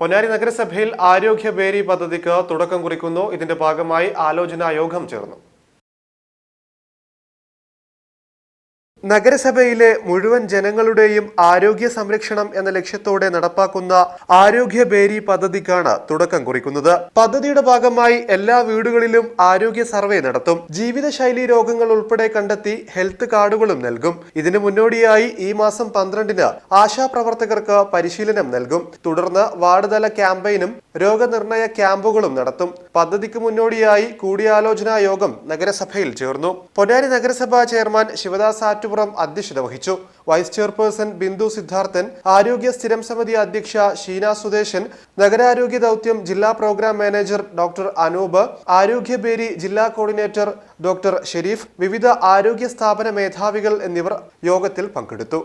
പൊന്നാരി നഗരസഭയിൽ ആരോഗ്യ ബേരി പദ്ധതിക്ക് തുടക്കം കുറിക്കുന്നു. ഇതിന്റെ ഭാഗമായി ആലോചനാ യോഗം ചേർന്നു. നഗരസഭയിലെ മുഴുവൻ ജനങ്ങളുടെയും ആരോഗ്യ സംരക്ഷണം എന്ന ലക്ഷ്യത്തോടെ നടപ്പാക്കുന്ന ആരോഗ്യ ബേരി പദ്ധതിക്കാണ് തുടക്കം കുറിക്കുന്നത്. പദ്ധതിയുടെ ഭാഗമായി എല്ലാ വീടുകളിലും ആരോഗ്യ സർവേ നടത്തും. ജീവിതശൈലി രോഗങ്ങൾ ഉൾപ്പെടെ കണ്ടെത്തി ഹെൽത്ത് കാർഡുകളും നൽകും. ഇതിനു മുന്നോടിയായി ഈ മാസം പന്ത്രണ്ടിന് ആശാപ്രവർത്തകർക്ക് പരിശീലനം നൽകും. തുടർന്ന് വാർഡ് തല ക്യാമ്പയിനും രോഗനിർണയ ക്യാമ്പുകളും നടത്തും. പദ്ധതിക്ക് മുന്നോടിയായി കൂടിയാലോചനാ യോഗം നഗരസഭയിൽ ചേർന്നു. പൊന്നാനി നഗരസഭാ ചെയർമാൻ ശിവദാസ് ആറ്റുപുറം അധ്യക്ഷത വഹിച്ചു. വൈസ് ചെയർപേഴ്സൺ ബിന്ദു സിദ്ധാർത്ഥൻ ആരോഗ്യ സ്ഥിരം സമിതി അധ്യക്ഷ ഷീന സുദേശൻ നഗരാരോഗ്യ ദൗത്യം ജില്ലാ പ്രോഗ്രാം മാനേജർ ഡോക്ടർ അനൂപ് ആരോഗ്യബേരി ജില്ലാ കോർഡിനേറ്റർ ഡോക്ടർ ഷെരീഫ് വിവിധ ആരോഗ്യ സ്ഥാപന മേധാവികൾ എന്നിവർ യോഗത്തിൽ പങ്കെടുത്തു.